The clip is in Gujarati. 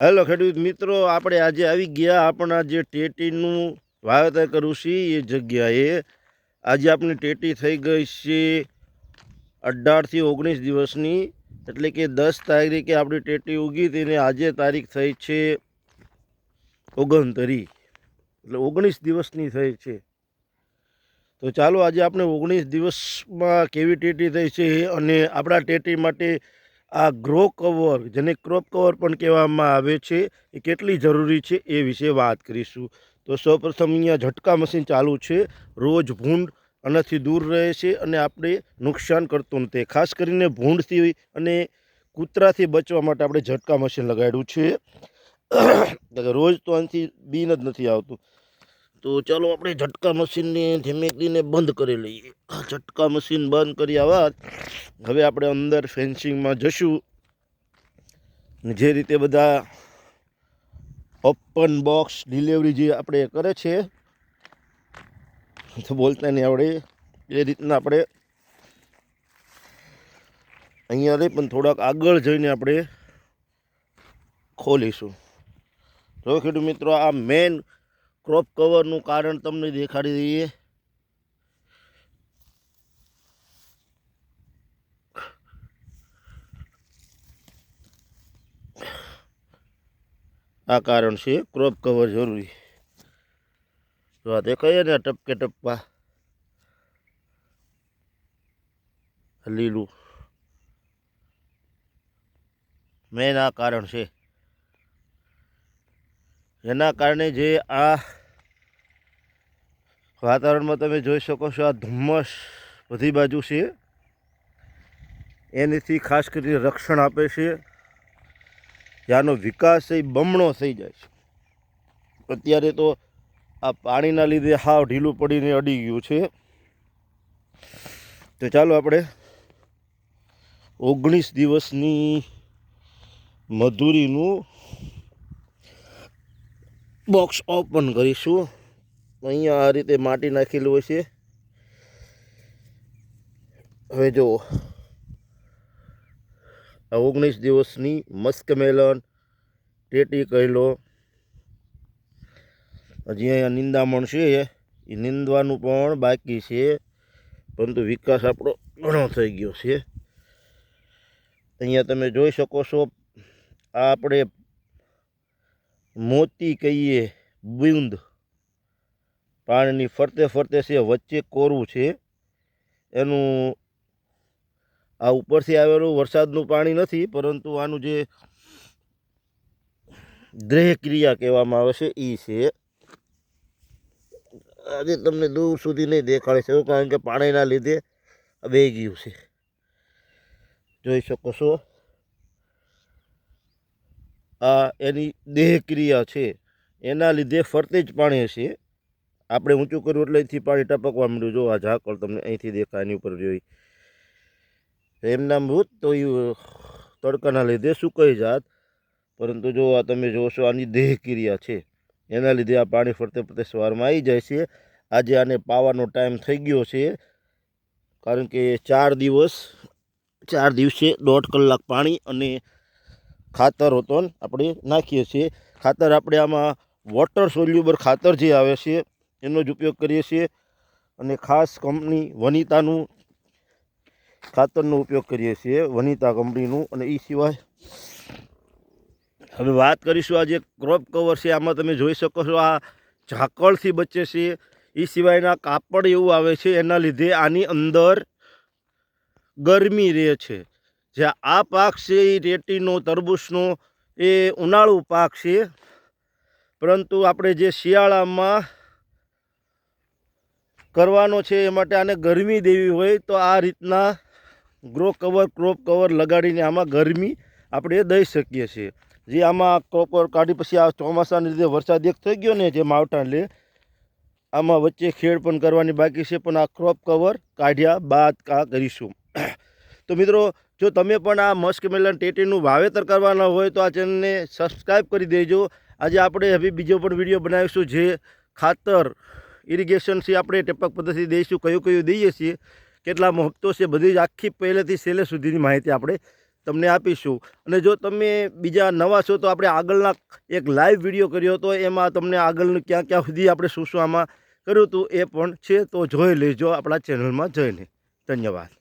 હેલો ખેડૂત મિત્રો, આપણે આજે આવી ગયા આપણા જે ટેટીનું વાવેતર કરું છીએ એ જગ્યાએ. આજે આપણી ટેટી થઈ ગઈ છે અઢારથી ઓગણીસ દિવસની, એટલે કે દસ તારીખે આપણી ટેટી ઉગી અને આજે તારીખ થઈ છે ઓગણતરી, એટલે ઓગણીસ દિવસની થઈ છે. તો ચાલો આજે આપણે ઓગણીસ દિવસમાં કેવી ટેટી થઈ છે અને આપણા ટેટી માટે આ ગ્રો કવર, જેને ક્રોપ કવર પણ કહેવામાં આવે છે, એ કેટલી જરૂરી છે એ વિશે વાત કરીશું. તો સૌપ્રથમ અહીંયા ઝટકા મશીન ચાલુ છે, રોજ ભૂંડ આનાથી દૂર રહે છે અને આપણે નુકસાન કરતું નથી. ખાસ કરીને ભૂંડથી અને કૂતરાથી બચવા માટે આપણે ઝટકા મશીન લગાડ્યું છે. રોજ તો આનાથી બીન જ નથી આવતું. તો ચાલો આપણે ઝટકા મશીનને ધીમે ધીમે બંધ કરી લઈએ. ઝટકા મશીન બંધ કર્યા બાદ હવે આપણે અંદર ફેન્સિંગમાં જશું. જે રીતે બધા ઓપન બોક્સ ડિલિવરી જે આપણે કરે છે, તો બોલતા નહીં આવડે. એ રીતના આપણે અહીંયા રહી પણ થોડાક આગળ જઈને આપણે ખોલીશું. જો ખેડૂત મિત્રો, આ મેન ક્રોપ કવરનું કારણ તમને દેખાડી દઈએ. આ કારણ છે ક્રોપ કવર જરૂરી. જો આ દેખાય ને ટપકે ટપકા લીલું. મેન આ કારણ છે. એના કારણે જે આ વાતાવરણમાં તમે જોઈ શકો છો આ ધુમ્મસ બધી બાજુ છે. એનેથી ખાસ કરીને રક્ષણ આપે છે. ત્યાંનો વિકાસ એ બમણો થઈ જાય છે. અત્યારે તો આ પાણીના લીધે હાવ ઢીલું પડીને અડી ગયું છે. તો ચાલો આપણે ઓગણીસ દિવસની મધુરીનું બોક્સ ઓપન કરીશું. અહીંયા આ રીતે માટી નાખેલું હોય છે હવે જુઓ આ ઓગણીસ દિવસની મસ્કમેલન ટેટી કહેલો. હજી અહીંયા નિંદામણ છે, એ નિંદવાનું પણ બાકી છે, પરંતુ વિકાસ આપણો ઘણો થઈ ગયો છે. અહીંયા તમે જોઈ શકો છો, આ આપણે મોતી કહીએ, બુંદ. પાણીની ફરતે ફરતે છે, વચ્ચે કોરું છે. એનું આ ઉપરથી આવેલું વરસાદનું પાણી નથી, પરંતુ આનું જે દ્રેહ ક્રિયા કહેવામાં આવે છે એ છે. આજે તમને દૂર સુધી નહીં દેખાડે છે, કારણ કે પાણીના લીધે બે ગયું છે. જોઈ શકો છો. આ એની દેહ ક્રિયા છે. એના લીધે ફરતે જ પાણી હશે. આપણે ઊંચું કર્યું એટલે અહીંથી પાણી ટપકવા માંડ્યું. જો આ ઝાકળ તમને અહીંથી દેખાય, એની ઉપર જોઈ. એમના મૃત તો એ તડકાના લીધે સુકાઈ જાત. પરંતુ જો આ તમે જોશો, આની દેહ ક્રિયા છે. એના લીધે આ પાણી ફરતે ફરતે સવારમાં આવી જાય છે. આજે આને પાવાનો ટાઈમ થઈ ગયો છે. કારણ કે ચાર દિવસ, ચાર દિવસે દોઢ કલાક પાણી અને ખાતર હોતો આપણે નાખીએ છીએ. ખાતર આપણે આમાં વોટર સોલ્યુબર ખાતર જે આવે છે એનો જ ઉપયોગ કરીએ છીએ અને ખાસ કંપની વનિતાનું ખાતરનો ઉપયોગ કરીએ છીએ, વનિતા કંપનીનું. અને એ સિવાય હવે વાત કરીશું આ જે ક્રોપ કવર છે, આમાં તમે જોઈ શકો છો આ ઝાકળથી બચે છે. એ સિવાયના કાપડ એવું આવે છે, એના લીધે આની અંદર ગરમી રહે છે. જે આ પાક છે એ રેટીનો તરબૂચનો, એ ઉનાળુ પાક છે. પરંતુ આપણે જે શિયાળામાં કરવાનો છે એ માટે આને ગરમી દેવી હોય તો આ રીતના ગ્રો કવર ક્રોપ કવર લગાડીને આમાં ગરમી આપણે દઈ શકીએ છીએ. જે આમાં ક્રોપ કવર કાઢી પછી આ ચોમાસાને લીધે વરસાદ એક થઈ ગયો ને જે માવઠાને લે, આમાં વચ્ચે ખેડ પણ કરવાની બાકી છે, પણ આ ક્રોપ કવર કાઢ્યા બાદ આ કરીશું. તો મિત્રો, જો તમે પણ આ મસ્ક મેલન ટેટીનું વાવેતર કરવાના હોય તો આ ચેનલને સબસ્ક્રાઈબ કરી દેજો. આજે આપણે હવે બીજો પણ વીડિયો બનાવીશું જે ખાતર ઇરિગેશનથી આપણે ટપક પદ્ધતિ દઈશું, કયું કયું દઈએ છીએ કેટલામાં હપ્તો છે, બધી જ આખી પહેલેથી છેલ્લે સુધીની માહિતી આપણે તમને આપીશું. અને જો તમે બીજા નવા છો, તો આપણે આગળના એક લાઈવ વીડિયો કર્યો હતો, એમાં તમને આગળનું ક્યાં ક્યાં સુધી આપણે શું શું આમાં કર્યું હતું એ પણ છે, તો જોઈ લેજો આપણા ચેનલમાં જઈને. ધન્યવાદ.